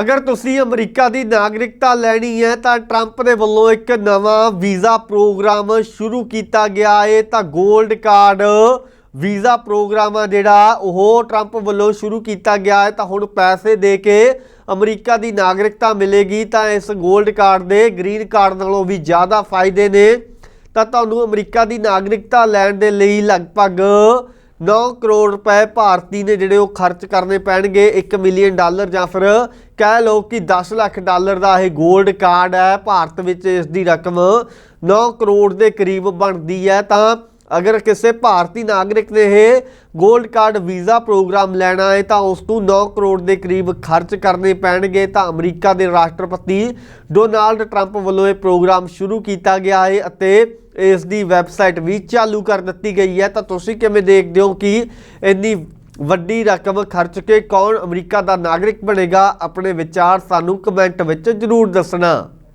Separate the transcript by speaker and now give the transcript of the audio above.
Speaker 1: ਅਗਰ ਤੁਸੀਂ ਅਮਰੀਕਾ ਦੀ ਨਾਗਰਿਕਤਾ ਲੈਣੀ ਹੈ ਤਾਂ ਟਰੰਪ ਦੇ ਵੱਲੋਂ ਇੱਕ ਨਵਾਂ ਵੀਜ਼ਾ ਪ੍ਰੋਗਰਾਮ ਸ਼ੁਰੂ ਕੀਤਾ ਗਿਆ ਹੈ ਤਾਂ 골ਡ ਕਾਰਡ ਵੀਜ਼ਾ ਪ੍ਰੋਗਰਾਮ ਆ ਜਿਹੜਾ, ਉਹ ਟਰੰਪ ਵੱਲੋਂ ਸ਼ੁਰੂ ਕੀਤਾ ਗਿਆ ਹੈ ਤਾਂ ਹੁਣ ਪੈਸੇ ਦੇ ਕੇ ਅਮਰੀਕਾ ਦੀ ਨਾਗਰਿਕਤਾ ਮਿਲੇਗੀ, ਤਾਂ ਇਸ 골ਡ ਕਾਰਡ ਦੇ ਗ੍ਰੀਨ ਕਾਰਡ ਨਾਲੋਂ ਵੀ ਜ਼ਿਆਦਾ ਫਾਇਦੇ ਨੇ। ਤਾਂ ਤੁਹਾਨੂੰ ਅਮਰੀਕਾ ਦੀ ਨਾਗਰਿਕਤਾ ਲੈਣ ਦੇ ਲਈ ਲਗਭਗ 9 ਕਰੋੜ ਰੁਪਏ ਭਾਰਤੀ ਨੇ ਜਿਹੜੇ ਉਹ ਖਰਚ ਕਰਨੇ ਪੈਣਗੇ 1 ਮਿਲੀਅਨ ਡਾਲਰ ਜਾਂ ਫਿਰ ਕਹਿ ਲਓ ਕਿ 10 ਲੱਖ ਡਾਲਰ ਦਾ ਇਹ 골ਡ ਕਾਰਡ ਹੈ, ਭਾਰਤ ਵਿੱਚ ਇਸ ਦੀ ਰਕਮ 9 ਕਰੋੜ ਦੇ ਕਰੀਬ ਬਣਦੀ ਹੈ। ਤਾਂ ਅਗਰ ਕਿਸੇ ਭਾਰਤੀ ਨਾਗਰਿਕ ਨੇ ਇਹ 골ਡ ਕਾਰਡ ਵੀਜ਼ਾ ਪ੍ਰੋਗਰਾਮ ਲੈਣਾ ਹੈ, ਤਾਂ ਉਸ ਨੂੰ 9 ਕਰੋੜ ਦੇ ਕਰੀਬ ਖਰਚ ਕਰਨੇ ਪੈਣਗੇ। ਤਾਂ ਅਮਰੀਕਾ ਦੇ ਰਾਸ਼ਟਰਪਤੀ ਡੋਨਾਲਡ ਟਰੰਪ ਵੱਲੋਂ ਇਹ ਪ੍ਰੋਗਰਾਮ ਸ਼ੁਰੂ ਕੀਤਾ ਗਿਆ ਹੈ ਅਤੇ ਇਸ ਦੀ ਵੈਬਸਾਈਟ ਵੀ ਚਾਲੂ ਕਰ ਦਿੱਤੀ ਗਈ ਹੈ। ਤਾਂ ਤੁਸੀਂ ਕਿਵੇਂ ਦੇਖਦੇ ਹੋ ਕਿ ਇੰਨੀ ਵੱਡੀ ਰਕਮ ਖਰਚ ਕੇ ਕੌਣ ਅਮਰੀਕਾ ਦਾ ਨਾਗਰਿਕ ਬਣੇਗਾ? ਆਪਣੇ ਵਿਚਾਰ ਸਾਨੂੰ ਕਮੈਂਟ ਵਿੱਚ ਜ਼ਰੂਰ ਦੱਸਣਾ।